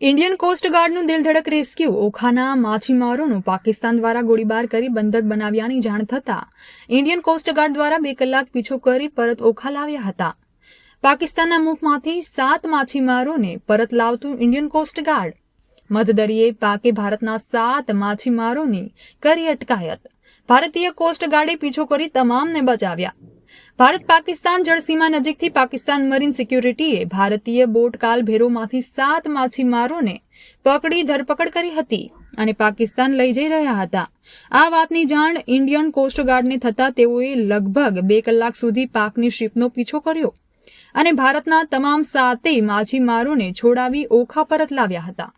Indian કોસ્ટગાર્ડનું દિલધડક rescue. ઓખાના માછીમારોનું પાકિસ્તાન દ્વારા ગોળીબાર કરી બંધક બનાવ્યાની જાણ થતાં ઇન્ડિયન કોસ્ટગાર્ડ દ્વારા બે કલાક પીછો કરી પરત ઓખા લાવ્યા હતા. પાકિસ્તાનના મુખમાંથી સાત માછીમારોને પરત લાવતું ઇન્ડિયન કોસ્ટગાર્ડ મધદરીએ પાકે ભારતના સાત માછીમારોની કરી અટકાયત. ભારતીય કોસ્ટગાર્ડે પીછો કરી તમામને બચાવ્યા. ભારત પાકિસ્તાન જળસીમા નજીકથી પાકિસ્તાન મરીન સિક્યુરિટીએ ભારતીય બોટ કાલ ભેરોમાંથી સાત માછીમારોને પકડી ધરપકડ કરી હતી અને પાકિસ્તાન લઈ જઈ રહ્યા હતા. આ વાતની જાણ ઇન્ડિયન કોસ્ટગાર્ડને થતાં તેઓએ લગભગ બે કલાક સુધી પાકની શિપનો પીછો કર્યો અને ભારતના તમામ સાતેય માછીમારોને છોડાવી ઓખા પરત લાવ્યા હતા.